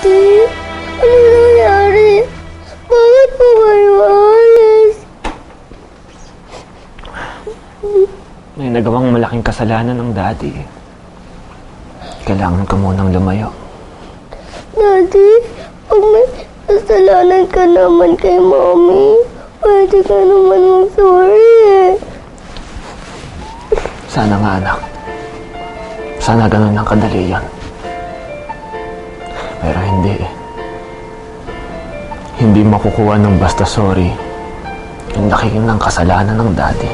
Daddy? Ano nangyari? Bakit po kayo alis? May nagawang malaking kasalanan ng daddy. Kailangan ka munang lumayo. Daddy, pag may kasalanan ka naman kay Mommy, pwede ka naman mag-sorry eh. Sana nga anak. Sana ganun ang kadali yan. Pero hindi eh. Hindi makukuha ng basta sorry yung laki ng kasalanan ng daddy.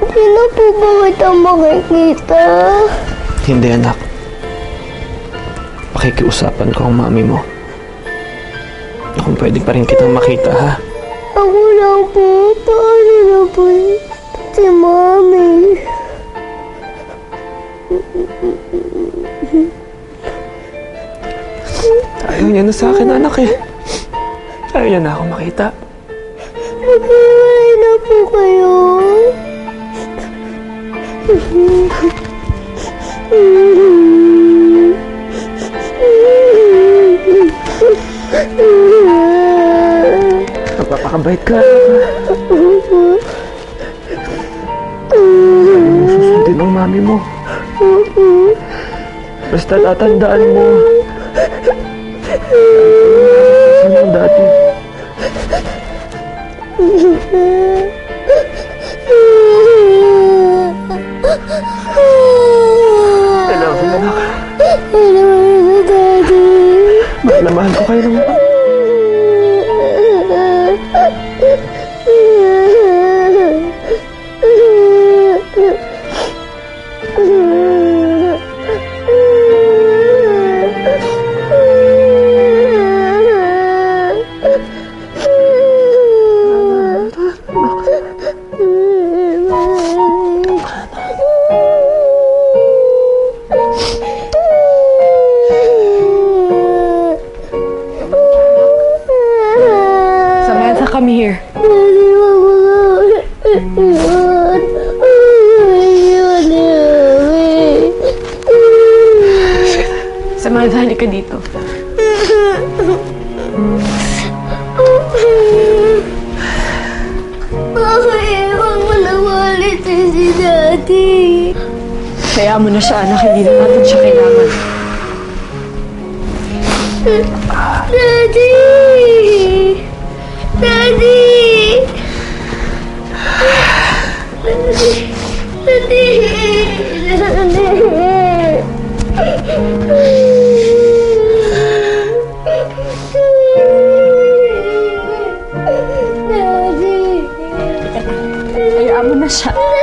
Hindi na po ba kita makikita? Hindi anak. Pakikiusapan ko ang mami mo. Kung pwede pa rin kitang makita ha. Ako lang po. Paano na po si Mommy? Ayaw niya na sa akin anak eh. Ayaw niya na ako makita. Maghiwalay na po kayo. Napapakabait ka. Susundin ang mami mo. Basta tatandaan mo. Saan ang dati? I love you, anak. Na, Daddy? Mahal na mahal ko kayo ng na kami. Dito. Na ulit si Daddy? Kaya mo na siya, anak. Hindi na natin siya kailangan. Daddy! Daddy! Daddy! Daddy! Daddy! Daddy! Hayaan mo na siya.